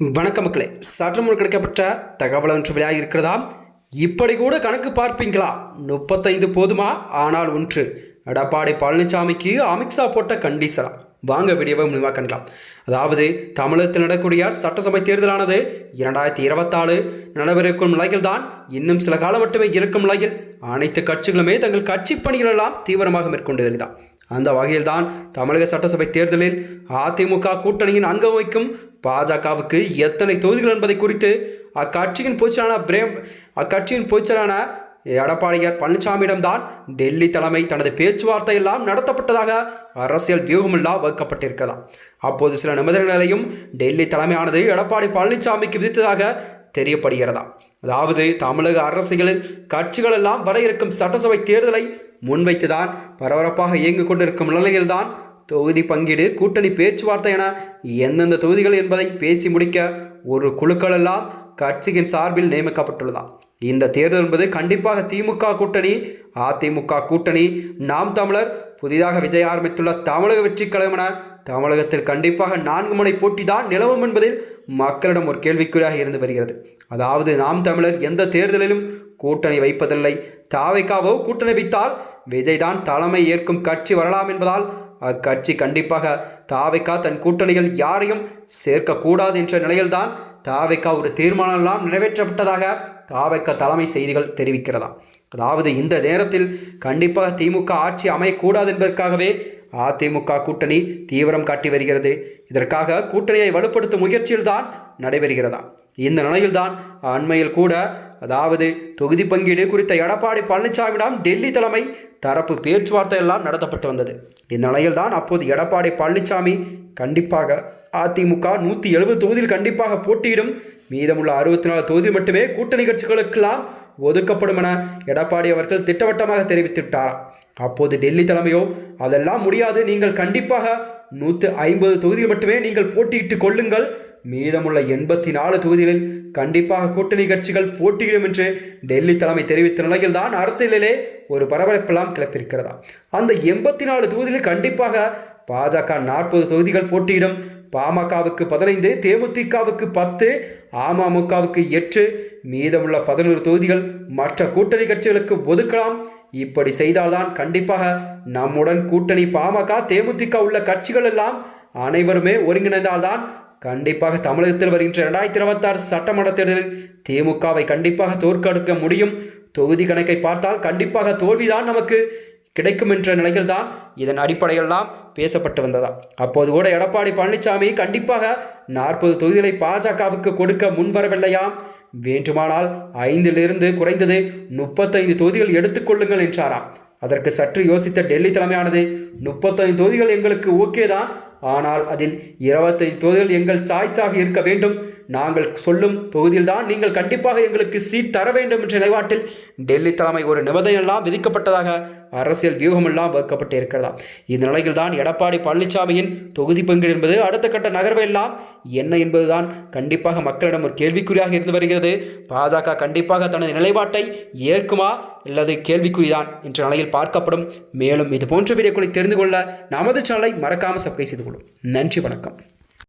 வணக்க மக்களே. சற்று முன் கிடைக்கப்பட்ட தகவல் ஒன்று வெளியாக இருக்கிறதா இப்படி கூட கணக்கு பார்ப்பீங்களா? முப்பத்தைந்து போதுமா? ஆனால் ஒன்று. எடப்பாடி பழனிசாமிக்கு அமித்ஷா போட்ட கண்டிசனா வாங்க வீடியோவை முடிவாக கண்டலாம் அதாவது தமிழகத்தில் நடக்கூடிய சட்டசபை தேர்தலானது இரண்டாயிரத்தி இருபத்தாறு நடைபெறக்கும் நிலையில்தான் இன்னும் சில காலம் மட்டுமே இருக்கும் நிலையில். அனைத்து கட்சிகளுமே தங்கள் கட்சி பணிகளெல்லாம் தீவிரமாக மேற்கொண்டு வருகிறதா அந்த வகையில்தான் தமிழக சட்டசபை தேர்தலில் அதிமுக கூட்டணியின் அங்கம் வகிக்கும் பாஜகவுக்கு எத்தனை தொகுதிகள் என்பதை குறித்து அக்கட்சியின் பொதுச்செயலாளர் பிரேம் அக்கட்சியின் பொதுச்செயலான எடப்பாடியார் பழனிசாமியிடம்தான் டெல்லி தலைமை தனது பேச்சுவார்த்தை எல்லாம் நடத்தப்பட்டதாக அரசியல் வியூகமெல்லாம் வகுக்கப்பட்டிருக்கிறதா. அப்போது சில நிபந்தனைகளையும் டெல்லி தலைமையானது எடப்பாடி பழனிசாமிக்கு விதித்ததாக தெரியப்படுகிறதா. அதாவது தமிழக அரசியலில் கட்சிகள் எல்லாம் வர இருக்கும் சட்டசபை தேர்தலை முன்வைத்துதான் பரபரப்பாக இயங்கிக் கொண்டிருக்கும் நிலையில்தான் தொகுதி பங்கீடு கூட்டணி பேச்சுவார்த்தை என எந்தெந்த தொகுதிகள் என்பதை பேசி முடிக்க ஒரு குழுக்களெல்லாம் கட்சியின் சார்பில் நியமிக்கப்பட்டுள்ளதாம். இந்த தேர்தல் என்பது கண்டிப்பாக திமுக கூட்டணி அதிமுக கூட்டணி நாம் தமிழர் புதிதாக விஜய் ஆரம்பித்துள்ள தமிழக வெற்றி கழகம் என தமிழகத்தில் கண்டிப்பாக நான்கு முனை போட்டி தான் நிலவும் என்பதில் மக்களிடம் ஒரு கேள்விக்குறியாக இருந்து வருகிறது. அதாவது நாம் தமிழர் எந்த தேர்தலிலும் கூட்டணி வைப்பதில்லை. தாவைக்காவோ கூட்டணி வைத்தால் விஜய் தான் தலைமை ஏற்கும் கட்சி வரலாம் என்பதால் அக்கட்சி கண்டிப்பாக தாவைக்கா தன் கூட்டணிகள் யாரையும் சேர்க்கக்கூடாது என்ற நிலையில்தான் தாவைக்கா ஒரு தீர்மானம்லாம் நிறைவேற்றப்பட்டதாக தாவைக்கா தலைமை செய்திகள் தெரிவிக்கிறதா அதாவது இந்த நேரத்தில் கண்டிப்பாக திமுக ஆட்சி அமையக்கூடாது என்பதற்காகவே அதிமுக கூட்டணி தீவிரம் காட்டி வருகிறது. இதற்காக கூட்டணியை வலுப்படுத்தும் முயற்சியில்தான் நடைபெறுகிறதா இந்த நிலையில்தான் அண்மையில் கூட அதாவது தொகுதி பங்கீடு குறித்த எடப்பாடி பழனிசாமியிடம் டெல்லி தலைமை தரப்பு பேச்சுவார்த்தை எல்லாம் நடத்தப்பட்டு வந்தது. இந்நிலையில் தான் அப்போது எடப்பாடி பழனிசாமி கண்டிப்பாக அதிமுக நூற்றி எழுபது தொகுதியில் கண்டிப்பாக போட்டியிடும். மீதமுள்ள அறுபத்தி நாலு தொகுதி மட்டுமே கூட்டணி கட்சிகளுக்கெல்லாம் ஒதுக்கப்படும் என எடப்பாடி அவர்கள் திட்டவட்டமாக தெரிவித்துவிட்டாராம் அப்போது டெல்லி தலைமையோ அதெல்லாம் முடியாது. நீங்கள் கண்டிப்பாக நூற்று ஐம்பது தொகுதியில் மட்டுமே நீங்கள் போட்டியிட்டு கொள்ளுங்கள். மீதமுள்ள எண்பத்தி நாலு தொகுதிகளில் கண்டிப்பாக கூட்டணி கட்சிகள் போட்டியிடும் என்று டெல்லி தலைமை தெரிவித்த நிலையில்தான் அரசியலிலே ஒரு பரபரப்பெல்லாம் கிளப்பியிருக்கிறதா. அந்த எண்பத்தி நாலு தொகுதியில் கண்டிப்பாக பாஜக நாற்பது தொகுதிகள் போட்டியிடும். பாமகவுக்கு பதினைந்து தேமுதிகவுக்கு பத்து அமமுகவுக்கு எட்டு மீதமுள்ள பதினோரு தொகுதிகள் மற்ற கூட்டணி கட்சிகளுக்கு ஒதுக்கலாம். இப்படி செய்தால்தான் கண்டிப்பாக நம்முடன் கூட்டணி பாமக தேமுதிக உள்ள கட்சிகள் எல்லாம் அனைவருமே ஒருங்கிணைந்தால்தான் கண்டிப்பாக தமிழகத்தில் வருகின்ற இரண்டாயிரத்தி இருபத்தாறு சட்டமன்ற தேர்தலில் திமுகவை கண்டிப்பாக தோற்கெடுக்க முடியும். தொகுதி கணக்கை பார்த்தால் கண்டிப்பாக தோல்விதான் நமக்கு கிடைக்கும் என்ற நிலையில் தான் இதன் அடிப்படையெல்லாம் பேசப்பட்டு வந்ததா அப்போது கூட எடப்பாடி பழனிசாமி கண்டிப்பாக நாற்பது தொகுதிகளை பாஜகவுக்கு கொடுக்க முன்வரவில்லையாம். வேண்டுமானால் ஐந்திலிருந்து குறைந்தது முப்பத்தைந்து தொகுதிகள் எடுத்துக்கொள்ளுங்கள் என்றாராம். அதற்கு சற்று யோசித்த டெல்லி தலைமையானது முப்பத்தைந்து தொகுதிகள் எங்களுக்கு ஓகே தான் ஆனால் அதில் இருபத்தைந்து தொழில் எங்கள் சாய்ஸாக இருக்க வேண்டும். நாங்கள் சொல்லும் தொகுதியில்தான் நீங்கள் கண்டிப்பாக எங்களுக்கு சீட் தர வேண்டும் என்ற நிலைப்பாட்டில் டெல்லி தலைமை ஒரு நிபந்தனையெல்லாம் விதிக்கப்பட்டதாக அரசியல் வியூகமெல்லாம் வகுக்கப்பட்டு இருக்கிறதா இந்த நிலையில் தான் எடப்பாடி பழனிசாமியின் தொகுதி பங்கு என்பது அடுத்த கட்ட நகர்வு எல்லாம் என்ன என்பதுதான் கண்டிப்பாக மக்களிடம் ஒரு கேள்விக்குறியாக இருந்து வருகிறது. பாஜக கண்டிப்பாக தனது நிலைப்பாட்டை ஏற்குமா அல்லது கேள்விக்குறிதான் என்ற நிலையில் பார்க்கப்படும். மேலும் இது போன்ற வீடியோக்களை தெரிந்து கொள்ள நமது சேனலை மறக்காமல் சப்ஸ்கிரைப் செய்து கொள்ளும். நன்றி வணக்கம்.